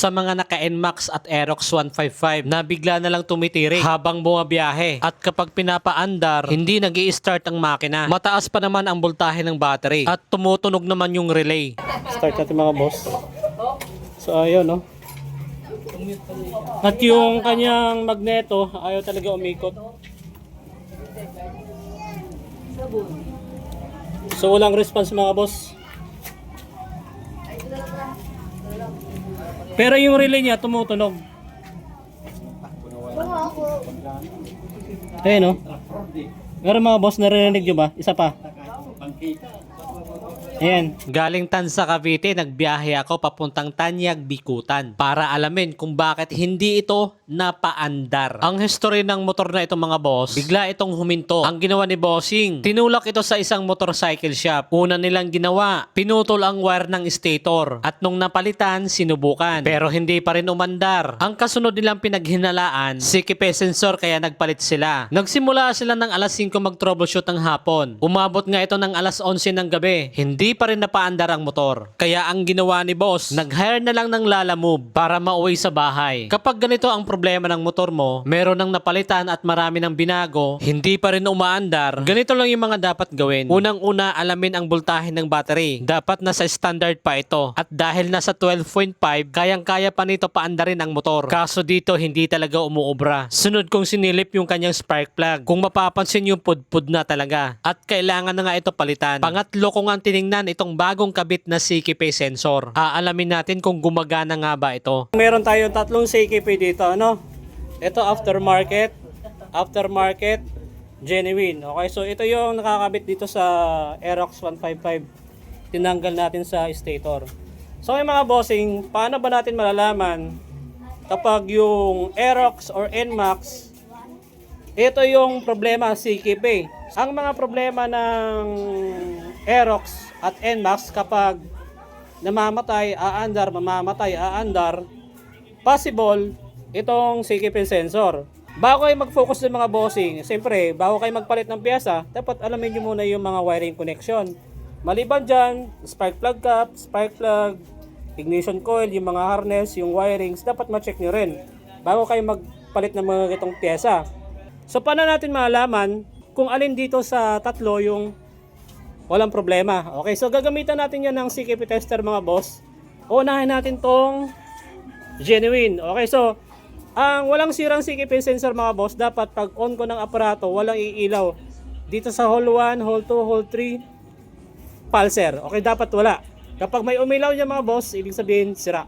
sa mga naka-NMAX at Aerox 155 na bigla na lang tumitirik habang bumabiyahe. At kapag pinapaandar, hindi nag start ang makina. Mataas pa naman ang voltahe ng battery at tumutunog naman yung relay. Start natin mga boss. So ayun no. At yung kanyang magneto ayaw talaga umikot. So walang response mga boss. Pero yung relay niya tumutunog. Ayun no. Pero mga boss naririnig nyo ba? Isa pa. Ayan. Galing Tansa Cavite, nagbiyahe ako papuntang Tanyag, Bikutan para alamin kung bakit hindi ito napaandar. Ang history ng motor na ito mga boss, bigla itong huminto. Ang ginawa ni Bossing, tinulak ito sa isang motorcycle shop. Una nilang ginawa, pinutol ang wire ng stator at nung napalitan, sinubukan. Pero hindi pa rin umandar. Ang kasunod nilang pinaghinalaan, sikipe sensor kaya nagpalit sila. Nagsimula sila ng alas 5 mag-troubleshoot ng hapon. Umabot nga ito ng alas 11 ng gabi. Hindi pa rin napaandar ang motor. Kaya ang ginawa ni boss, nag-hire na lang ng Lala Move para mauwi sa bahay. Kapag ganito ang problema ng motor mo, meron ng napalitan at marami ng binago, hindi pa rin umaandar, ganito lang yung mga dapat gawin. Unang-una, alamin ang voltahe ng battery. Dapat nasa standard pa ito. At dahil nasa 12.5, kayang-kaya pa nito paandarin ang motor. Kaso dito, hindi talaga umuobra. Sunod kong sinilip yung kanyang spark plug. Kung mapapansin yung pudpud na talaga. At kailangan na nga ito palitan. Pangatlo ko nga tiningnan itong bagong kabit na CKP sensor. Aalamin natin kung gumagana nga ba ito. Meron tayong tatlong CKP dito, ano? Ito aftermarket, aftermarket, genuine. Okay, so ito yung nakakabit dito sa Aerox 155. Tinanggal natin sa stator. So yung mga bossing, paano ba natin malalaman kapag yung Aerox or NMAX ito yung problema CKP. Ang mga problema ng Aerox at NMAX kapag namamatay, aandar, mamamatay, aandar, possible itong CKP sensor. Bago kayo mag-focus ng mga bossing, siyempre, bago kayo magpalit ng pyesa, dapat alamin nyo muna yung mga wiring connection. Maliban dyan, spark plug cap, spark plug, ignition coil, yung mga harness, yung wirings, dapat ma-check nyo rin bago kayo magpalit ng mga itong pyesa. So, paano natin malaman kung alin dito sa tatlo yung walang problema? Okay, so gagamitan natin yan ng CKP tester mga boss. Unahin natin tong genuine. Okay, so ang walang sirang CKP sensor mga boss, dapat pag on ko ng aparato, walang iilaw. Dito sa hole 1, hole 2, hole 3, pulser. Okay, dapat wala. Kapag may umilaw niya mga boss, ibig sabihin sira.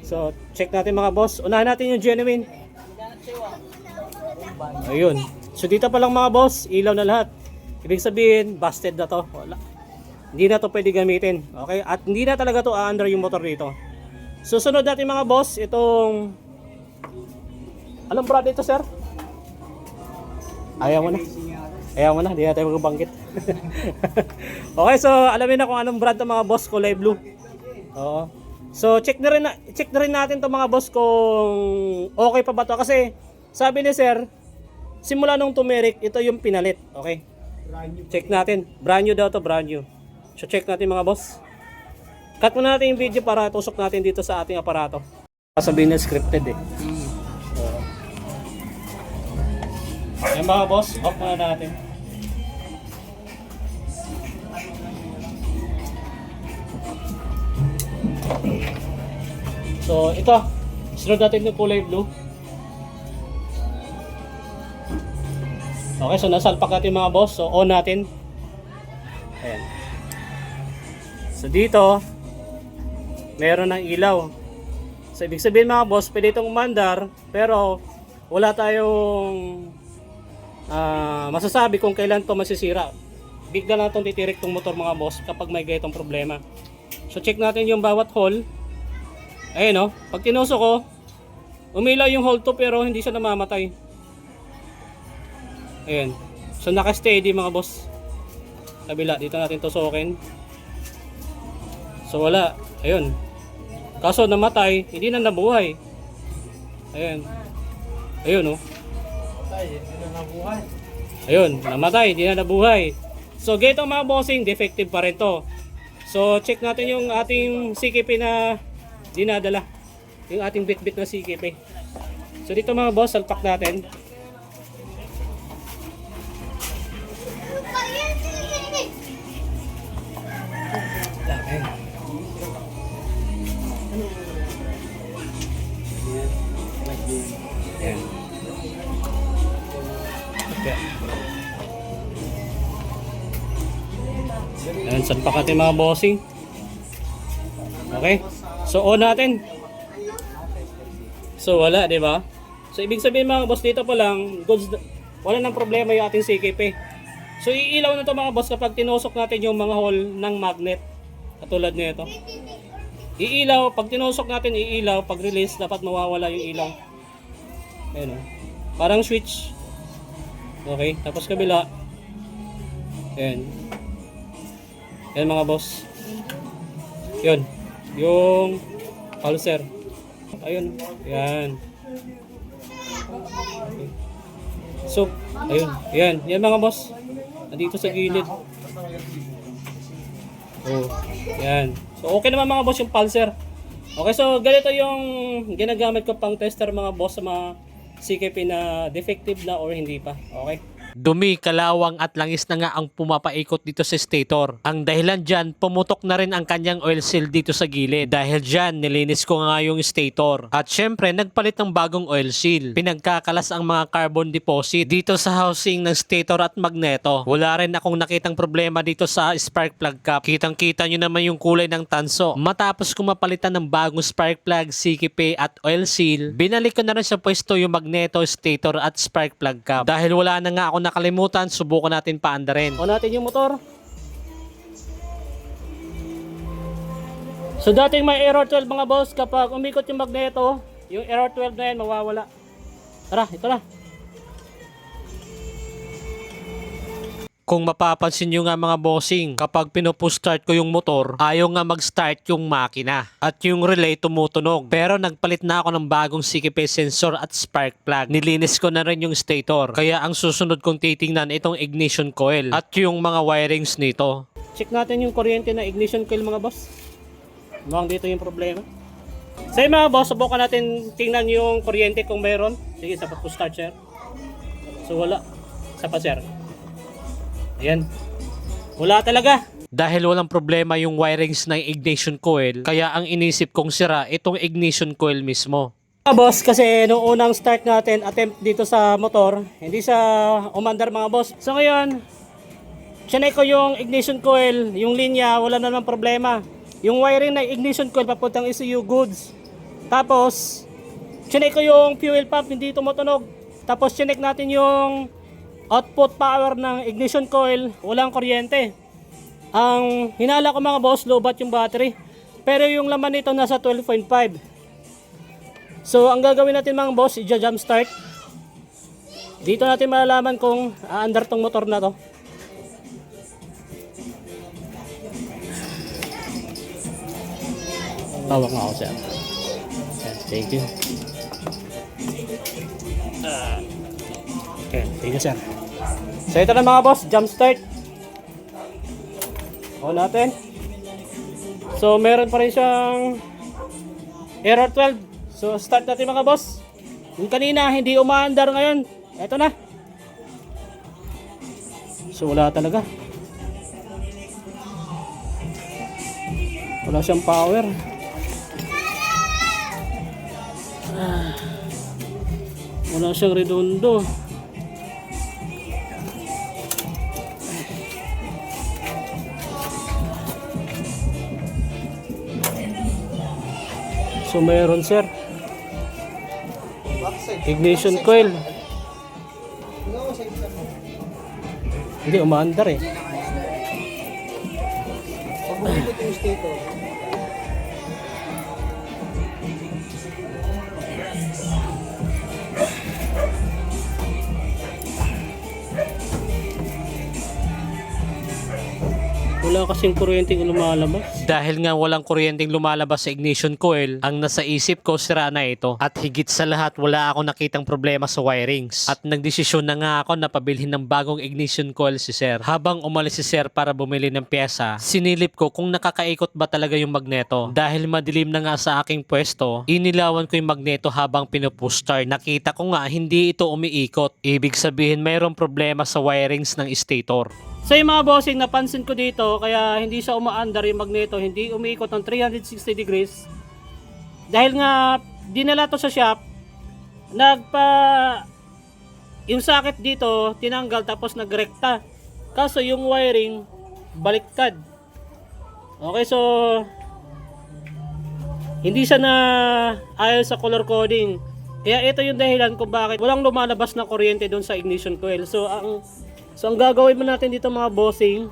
So, check natin mga boss. Unahin natin yung genuine. Ayun. So dito pa lang mga boss, ilaw na lahat. Ibig sabihin, busted na to. Wala. Hindi na to pwede gamitin. Okay? At hindi na talaga to aandar yung motor dito. Susunod natin mga boss, itong... Anong brand ito, sir? Ayaw mo na. Ayaw mo na, hindi na tayo magbanggit. okay, so alamin na kung anong brand ng mga boss, kulay blue. Oo. So check na rin na, check na rin natin 'to mga boss kung okay pa ba 'to kasi sabi ni sir simula nung tumerik ito yung pinalit, okay? Check natin. Brand new daw 'to, brand new. So check natin mga boss. Cut muna natin yung video para tusok natin dito sa ating aparato. Sabihin na scripted eh. Oo. Yan mga boss, off muna natin. So, ito. Sunod natin yung kulay blue. Okay, so nasalpak natin mga boss. So, on natin. Ayan. So, dito, meron ng ilaw. So, ibig sabihin mga boss, pwede itong umandar, pero wala tayong ah, masasabi kung kailan to masisira. Bigla na itong titirik tong motor mga boss kapag may ganitong problema. So, check natin yung bawat hole. Ayun no, pag tinusok ko, umilaw yung hole to pero hindi siya namamatay. Ayun. So naka-steady mga boss. Kabila, dito natin tusukin. So wala. Ayun. Kaso namatay, hindi na nabuhay. Ayun. Ayun oh. Ayun, namatay, hindi na nabuhay. So ganito mga bossing, defective pa rin to. So check natin yung ating CKP na dinadala. yung ating bit-bit na CKP. So dito mga boss, salpak natin. Ayan, salpak natin mga bossing. Okay? So on natin. So wala, di ba? So ibig sabihin mga boss dito pa lang, goods wala nang problema yung ating CKP. So iilaw na to mga boss kapag tinusok natin yung mga hole ng magnet. Katulad nito. Iilaw, pag tinusok natin iilaw, pag release dapat mawawala yung ilaw. Ayun o. Parang switch. Okay, tapos kabila. Ayan. Ayan mga boss. Yun. Yung pulser. Ayun. Yan. So, ayun. Yan. Yan mga boss. Nandito sa gilid. Oh, yan. So, okay naman mga boss yung pulser. Okay, so ganito yung ginagamit ko pang tester mga boss sa mga CKP na defective na or hindi pa. Okay? Dumi, kalawang at langis na nga ang pumapaikot dito sa stator. Ang dahilan dyan, pumutok na rin ang kanyang oil seal dito sa gilid. Dahil dyan, nilinis ko nga yung stator. At syempre, nagpalit ng bagong oil seal. Pinagkakalas ang mga carbon deposit dito sa housing ng stator at magneto. Wala rin akong nakitang problema dito sa spark plug cap. Kitang kita nyo naman yung kulay ng tanso. Matapos ko mapalitan ng bagong spark plug, CKP at oil seal, binalik ko na rin sa pwesto yung magneto, stator at spark plug cap. Dahil wala na nga ako nakalimutan, subukan natin paandarin. On natin yung motor. So dating may error 12 mga boss, kapag umikot yung magneto, yung error 12 na yan mawawala. Tara, ito na. Kung mapapansin nyo nga mga bossing, kapag pinupush-start ko yung motor, ayaw nga mag-start yung makina. At yung relay tumutunog. Pero nagpalit na ako ng bagong CKP sensor at spark plug. Nilinis ko na rin yung stator. Kaya ang susunod kong titingnan itong ignition coil at yung mga wirings nito. Check natin yung kuryente na ignition coil mga boss. Mukhang dito yung problema. So yun, mga boss, subukan natin tingnan yung kuryente kung meron. Sige, sapat po start sir. So wala. Sapat sir. Ayan. Wala talaga. Dahil walang problema yung wirings ng ignition coil, kaya ang inisip kong sira itong ignition coil mismo. Mga boss, kasi nung unang start natin, attempt dito sa motor, hindi sa umandar mga boss. So ngayon, sinay ko yung ignition coil, yung linya, wala na naman problema. Yung wiring ng ignition coil papuntang ECU goods. Tapos, sinay ko yung fuel pump, hindi tumutunog. Tapos chinek natin yung output power ng ignition coil, walang kuryente. Ang hinala ko mga boss, low bat yung battery. Pero yung laman nito nasa 12.5. So, ang gagawin natin mga boss, i-jump start. Dito natin malalaman kung aandar tong motor na to. Tawag nga ako sir. Thank you. Okay, thank you sir. So ito na mga boss, jump start. On natin. So meron pa rin siyang error 12. So start natin mga boss. Yung kanina hindi umaandar ngayon. Ito na. So wala talaga. Wala siyang power. Ah. Wala siyang redondo. So mayroon sir. Ignition coil. Hindi umaandar eh. Wala kasing kuryente lumalabas. Dahil nga walang kuryenteng lumalabas sa ignition coil, ang nasa isip ko sira na ito. At higit sa lahat, wala ako nakitang problema sa wirings. At nagdesisyon na nga ako na pabilhin ng bagong ignition coil si Sir. Habang umalis si Sir para bumili ng pyesa, sinilip ko kung nakakaikot ba talaga yung magneto. Dahil madilim na nga sa aking pwesto, inilawan ko yung magneto habang pinupush-start. Nakita ko nga hindi ito umiikot. Ibig sabihin mayroong problema sa wirings ng stator. So yung mga bossing, napansin ko dito, kaya hindi siya umaandar yung magneto, hindi umiikot ng 360 degrees. Dahil nga, dinala to sa shop, nagpa... Yung socket dito, tinanggal tapos nagrekta. Kaso yung wiring, baliktad. Okay, so... Hindi siya na ayon sa color coding. Kaya ito yung dahilan kung bakit walang lumalabas na kuryente doon sa ignition coil. So ang So ang gagawin mo natin dito mga bossing,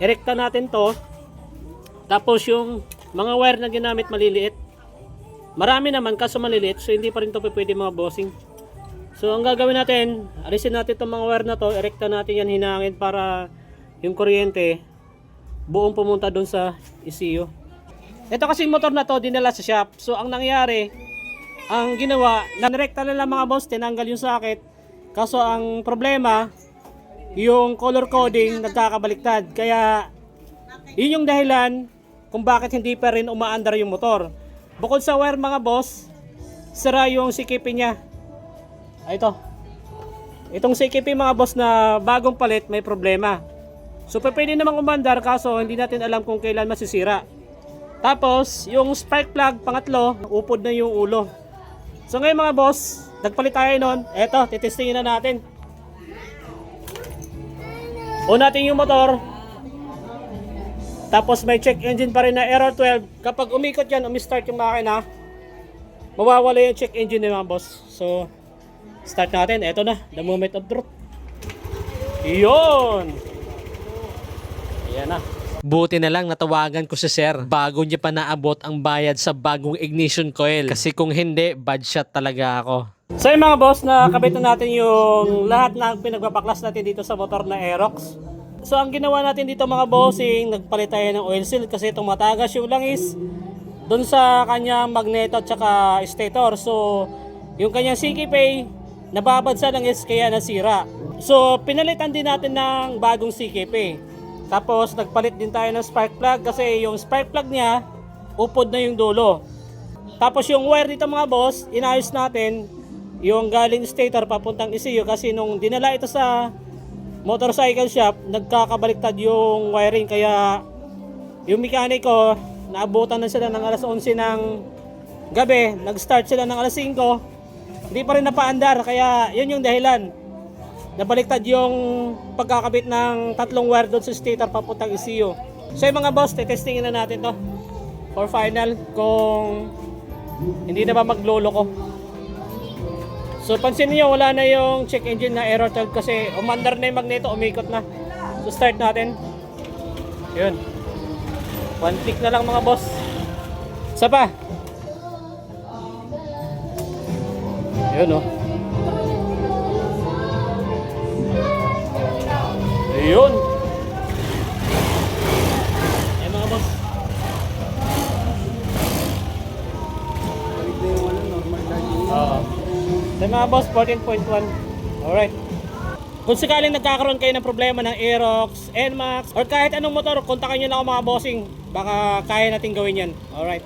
erekta natin to. Tapos yung mga wire na ginamit maliliit. Marami naman kaso maliliit so hindi pa rin to pwede mga bossing. So ang gagawin natin, alisin natin itong mga wire na to, erekta natin yan hinangin para yung kuryente buong pumunta doon sa ECU. Ito kasi motor na to dinala sa shop. So ang nangyari, ang ginawa, nanrekta na lang mga boss, tinanggal yung socket. Kaso ang problema, yung color coding nagkakabaliktad. Kaya yun yung dahilan kung bakit hindi pa rin umaandar yung motor. Bukod sa wire mga boss, sira yung CKP niya. Ay ito. Itong CKP mga boss na bagong palit may problema. So pwede namang umandar kaso hindi natin alam kung kailan masisira. Tapos yung spark plug pangatlo, upod na yung ulo. So ngayon mga boss, nagpalit tayo nun. Eto, titestingin na natin. O natin yung motor. Tapos may check engine pa rin na error 12. Kapag umikot yan, umistart yung makina, mawawala yung check engine ng mga boss. So, start natin. Ito na, the moment of truth. Yun! Ayan na. Buti na lang natawagan ko si Sir bago niya pa naabot ang bayad sa bagong ignition coil. Kasi kung hindi, bad shot talaga ako. So yung mga boss, nakabit na natin yung lahat ng pinagpapaklas natin dito sa motor na Aerox. So ang ginawa natin dito mga bossing, nagpalit tayo ng oil seal kasi itong matagas yung langis doon sa kanyang magneto at saka stator. So yung kanyang CKP, nababad sa langis kaya nasira. So pinalitan din natin ng bagong CKP. Tapos nagpalit din tayo ng spark plug kasi yung spark plug niya, upod na yung dulo. Tapos yung wire dito mga boss, inayos natin yung galing stator papuntang ECU kasi nung dinala ito sa motorcycle shop, nagkakabaliktad yung wiring kaya yung mekaniko, naabutan na sila ng alas 11 ng gabi, nag-start sila ng alas 5, hindi pa rin napaandar kaya yun yung dahilan. Nabaliktad yung pagkakabit ng tatlong wire doon sa stator papuntang ECU. So yung mga boss, testingin na natin to for final kung hindi na ba maglolo ko. So pansin niyo wala na yung check engine na error 12 kasi umandar na yung magneto, umikot na. So start natin. Yun. One click na lang mga boss. Isa pa. Yun oh. Ayun So mga boss, 14.1. Alright. Kung sakaling nagkakaroon kayo ng problema ng Aerox, NMAX, or kahit anong motor, kontakin nyo na ako mga bossing. Baka kaya natin gawin yan. Alright.